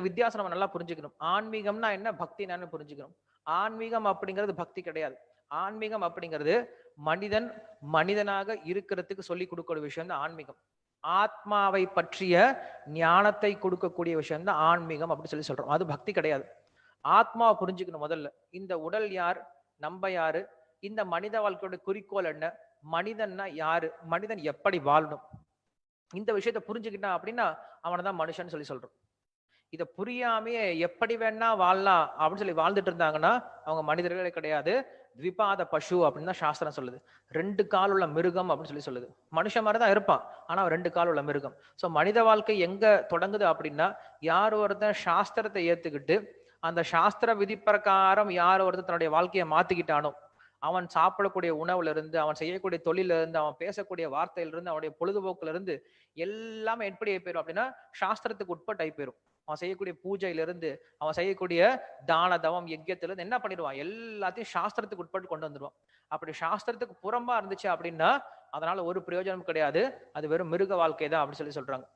வித்தியாசம் நம்ம நல்லா புரிஞ்சுக்கணும். ஆன்மீகம்னா என்ன? பக்தி என்னன்னு புரிஞ்சுக்கணும். ஆன்மீகம் அப்படிங்கிறது பக்தி கிடையாது. ஆன்மீகம் அப்படிங்கிறது மனிதன் மனிதனாக இருக்கிறதுக்கு சொல்லி கொடுக்கிற விஷயம் தான் ஆன்மீகம். ஆத்மாவை பற்றிய ஞானத்தை கொடுக்கக்கூடிய விஷயம் தான் ஆன்மீகம் அப்படின்னு சொல்லி சொல்றோம். அது பக்தி கிடையாது. ஆத்மாவை புரிஞ்சுக்கணும் முதல்ல. இந்த உடல் யார்? நம்ம யாரு? இந்த மனித வாழ்க்கையோட குறிக்கோள் என்ன? மனிதன்னா யாரு? மனிதன் எப்படி வாழணும்? இந்த விஷயத்த புரிஞ்சுக்கிட்டான் அப்படின்னா அவனை தான் மனுஷன் சொல்லி சொல்றோம். இதை புரியாமையே எப்படி வேணா வாழலாம் அப்படின்னு சொல்லி வாழ்ந்துட்டு இருந்தாங்கன்னா அவங்க மனிதர்களே கிடையாது. த்விபாத பசு அப்படின்னு தான் சாஸ்திரம் சொல்லுது. ரெண்டு கால் உள்ள மிருகம் அப்படின்னு சொல்லி சொல்லுது. மனுஷன் மாதிரி தான் இருப்பான் ஆனா அவன் ரெண்டு கால் உள்ள மிருகம். ஸோ மனித வாழ்க்கை எங்க தொடங்குது அப்படின்னா யார் ஒருத்தன் சாஸ்திரத்தை ஏத்துக்கிட்டு அந்த சாஸ்திர விதி பிரகாரம் யார் ஒருத்தன் தன்னுடைய வாழ்க்கையை மாத்திக்கிட்டானோ அவன் சாப்பிடக்கூடிய உணவுல இருந்து அவன் செய்யக்கூடிய தொழில இருந்து அவன் பேசக்கூடிய வார்த்தையில இருந்து அவனுடைய பொழுதுபோக்குல இருந்து எல்லாமே எப்படி ஆகி போயிடும் அப்படின்னா சாஸ்திரத்துக்கு உட்பட்டு ஆகி போயிடும் அவன் செய்யக்கூடிய பூஜையில இருந்து அவன் செய்யக்கூடிய தான தவம் யஜ்யத்துல இருந்து என்ன பண்ணிடுவான்? எல்லாத்தையும் சாஸ்திரத்துக்கு உட்பட்டு கொண்டு வந்துடுவான். அப்படி சாஸ்திரத்துக்கு புறம்பா இருந்துச்சு அப்படின்னா அதனால ஒரு பிரயோஜனம் கிடையாது. அது வெறும் மிருக வாழ்க்கை தான் அப்படின்னு சொல்லி சொல்றாங்க.